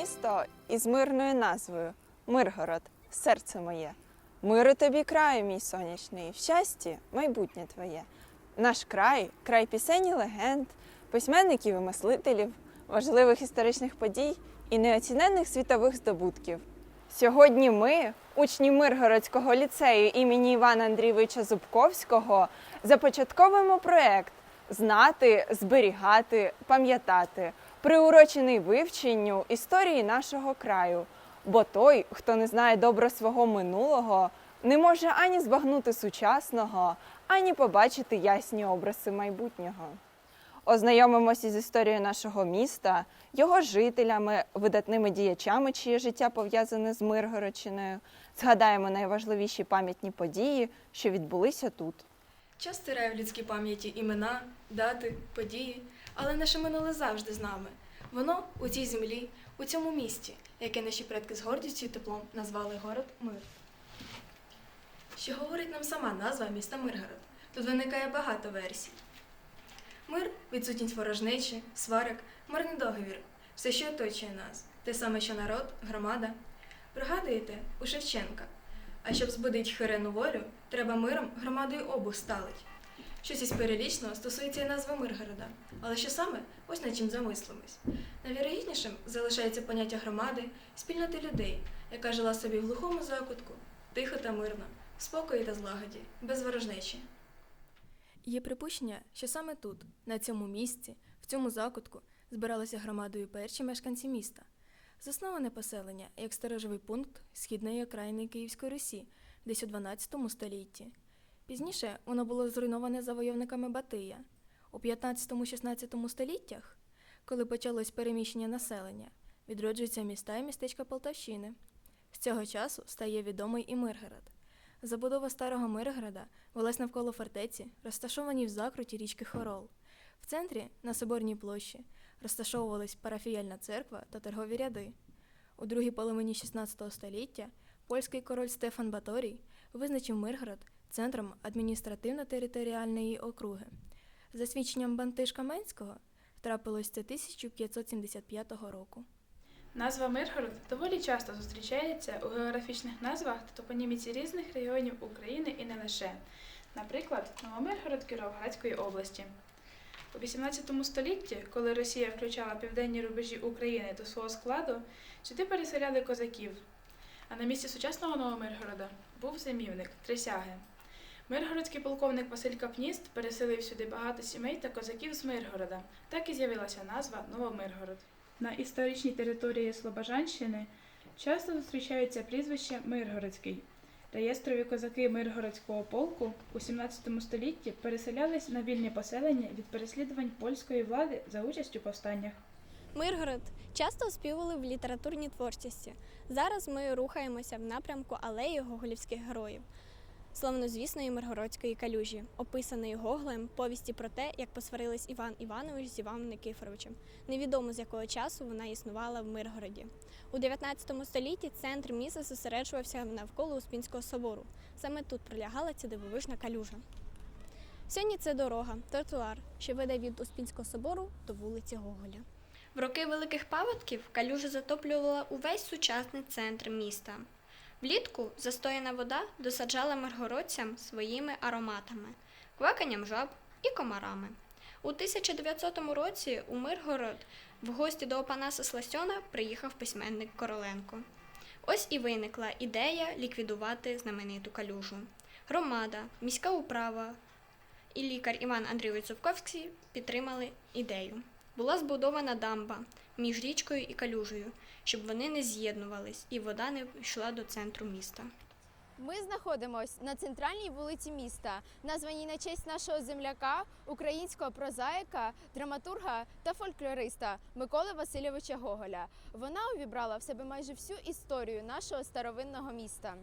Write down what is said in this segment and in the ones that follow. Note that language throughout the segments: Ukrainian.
місто із мирною назвою Миргород, серце моє. Миру тобі краю, мій сонячний, в щасті майбутнє твоє. Наш край край пісень і легенд, письменників і мислителів, важливих історичних подій і неоціненних світових здобутків. Сьогодні ми, учні Миргородського ліцею імені Івана Андрійовича Зубковського, започатковуємо проект знати, зберігати, пам'ятати, приурочений вивченню історії нашого краю. Бо той, хто не знає добре свого минулого, не може ані збагнути сучасного, ані побачити ясні образи майбутнього. Ознайомимося з історією нашого міста, його жителями, видатними діячами, чиє життя пов'язане з Миргородщиною. Згадаємо найважливіші пам'ятні події, що відбулися тут. Час стирає в людській пам'яті імена, дати, події, але наше минуле завжди з нами. Воно у цій землі, у цьому місті, яке наші предки з гордістю і теплом назвали город Мир. Що говорить нам сама назва міста Миргород? Тут виникає багато версій. Мир відсутність ворожнечі, сварок, мирний договір, все, що оточує нас, те саме, що народ, громада. Пригадуєте у Шевченка. А щоб збудить хирену волю, треба миром громадою обух сталить. Щось із перелічного стосується і назви Миргорода. Але що саме, ось над чим замислимось. Найвірогіднішим залишається поняття громади, спільноти людей, яка жила собі в глухому закутку, тихо та мирно, в спокої та злагоді, без ворожнечі. Є припущення, що саме тут, на цьому місці, в цьому закутку, збиралися громадою перші мешканці міста. Засноване поселення як сторожовий пункт східної окраїни Київської Русі, десь у 12 столітті. Пізніше воно було зруйноване завойовниками Батия. У 15-16 століттях, коли почалось переміщення населення, відроджуються міста і містечка Полтавщини. З цього часу стає відомий і Миргород. Забудова старого Миргорода велась навколо фортеці, розташованій в закруті річки Хорол. В центрі, на Соборній площі, розташовувались парафіяльна церква та торгові ряди. У другій половині XVI століття польський король Стефан Баторій визначив Миргород центром адміністративно-територіальної округи. За свідченням Бантиш Каменського, трапилось це 1575 року. Назва Миргород доволі часто зустрічається у географічних назвах та топоніміці різних регіонів України і не лише. Наприклад, Новомиргород Кіровоградської області. У XVIII столітті, коли Росія включала південні рубежі України до свого складу, сюди переселяли козаків. А на місці сучасного Новомиргорода був зимівник Трисяги. Миргородський полковник Василь Капніст переселив сюди багато сімей та козаків з Миргорода. Так і з'явилася назва Новомиргород. На історичній території Слобожанщини часто зустрічаються прізвище Миргородський. Реєстрові козаки Миргородського полку у 17 столітті переселялись на вільні поселення від переслідувань польської влади за участь у повстаннях. Миргород часто оспівували в літературній творчості. Зараз ми рухаємося в напрямку алеї гоголівських героїв, славнозвісної Миргородської калюжі, описаної Гоголем повісті про те, як посварились Іван Іванович з Іваном Никифоровичем. Невідомо з якого часу вона існувала в Миргороді. У 19 столітті центр міста зосереджувався навколо Успінського собору. Саме тут пролягала ця дивовижна калюжа. Сьогодні це дорога, тротуар, що веде від Успінського собору до вулиці Гоголя. В роки великих паводків калюжа затоплювала увесь сучасний центр міста. Влітку застояна вода досаджала миргородцям своїми ароматами, кваканням жаб і комарами. У 1900 році у Миргород в гості до Опанаса Сласьона приїхав письменник Короленко. Ось і виникла ідея ліквідувати знамениту калюжу. Громада, міська управа і лікар Іван Андрійович Зубковський підтримали ідею. Була збудована дамба між річкою і калюжею, щоб вони не з'єднувались і вода не йшла до центру міста. Ми знаходимося на центральній вулиці міста, названій на честь нашого земляка, українського прозаїка, драматурга та фольклориста Миколи Васильовича Гоголя. Вона увібрала в себе майже всю історію нашого старовинного міста.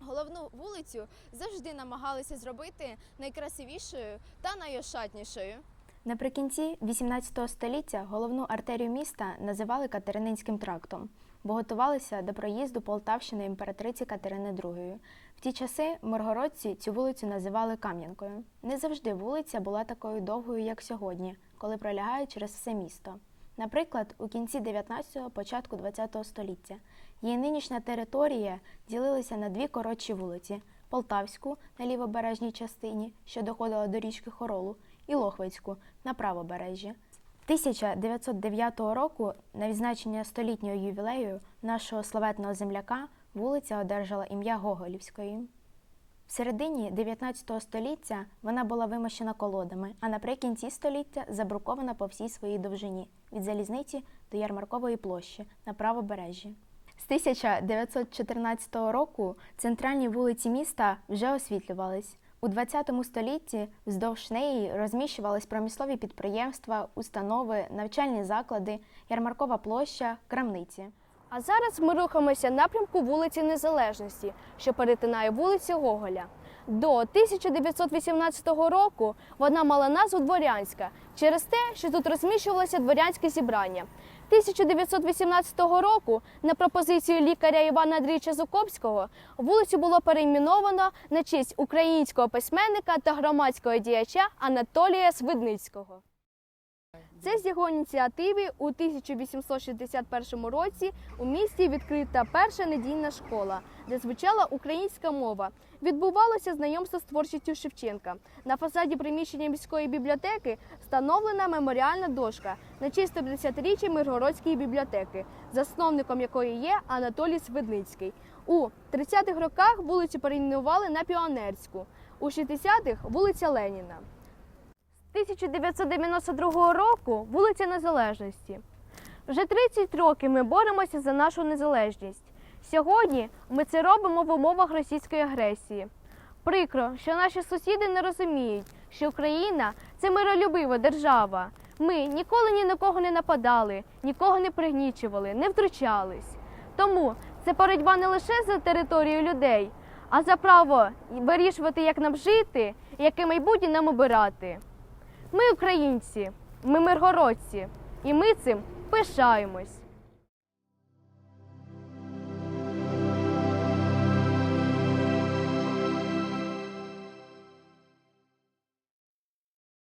Головну вулицю завжди намагалися зробити найкрасивішою та найошатнішою. Наприкінці XVIII століття головну артерію міста називали Катерининським трактом, бо готувалися до проїзду Полтавщини імператриці Катерини II. В ті часи миргородці цю вулицю називали Кам'янкою. Не завжди вулиця була такою довгою, як сьогодні, коли пролягає через все місто. Наприклад, у кінці 19-го, початку 20-го століття її нинішня територія ділилася на дві коротші вулиці: Полтавську на лівобережній частині, що доходила до річки Хоролу, і Лохвицьку на правобережжі. 1909 року на відзначення столітнього ювілею нашого славетного земляка вулиця одержала ім'я Гоголівської. В середині 19 століття вона була вимощена колодами, а наприкінці століття забрукована по всій своїй довжині від залізниці до Ярмаркової площі на правобережжі. З 1914 року центральні вулиці міста вже освітлювались. У ХХ столітті вздовж неї розміщувались промислові підприємства, установи, навчальні заклади, ярмаркова площа, крамниці. А зараз ми рухаємося напрямку вулиці Незалежності, що перетинає вулицю Гоголя. До 1918 року вона мала назву Дворянська через те, що тут розміщувалося дворянське зібрання. 1918 року на пропозицію лікаря Івана Андрійовича Зукопського вулицю було перейменовано на честь українського письменника та громадського діяча Анатолія Свидницького. Це з його ініціативи у 1861 році у місті відкрита перша недільна школа, де звучала українська мова. Відбувалося знайомство з творчістю Шевченка. На фасаді приміщення міської бібліотеки встановлена меморіальна дошка на честь 150-річчя Миргородської бібліотеки, засновником якої є Анатолій Свидницький. У 30-х роках вулицю перейменували на Піонерську, у 60-х вулиця Леніна. 1992 року вулиця Незалежності. Вже 30 років ми боремося за нашу незалежність. Сьогодні ми це робимо в умовах російської агресії. Прикро, що наші сусіди не розуміють, що Україна це миролюбива держава. Ми ніколи ні на кого не нападали, нікого не пригнічували, не втручались. Тому це боротьба не лише за територію людей, а за право вирішувати, як нам жити, і яке майбутнє нам обирати. Ми українці, ми миргородці, і ми цим пишаємось.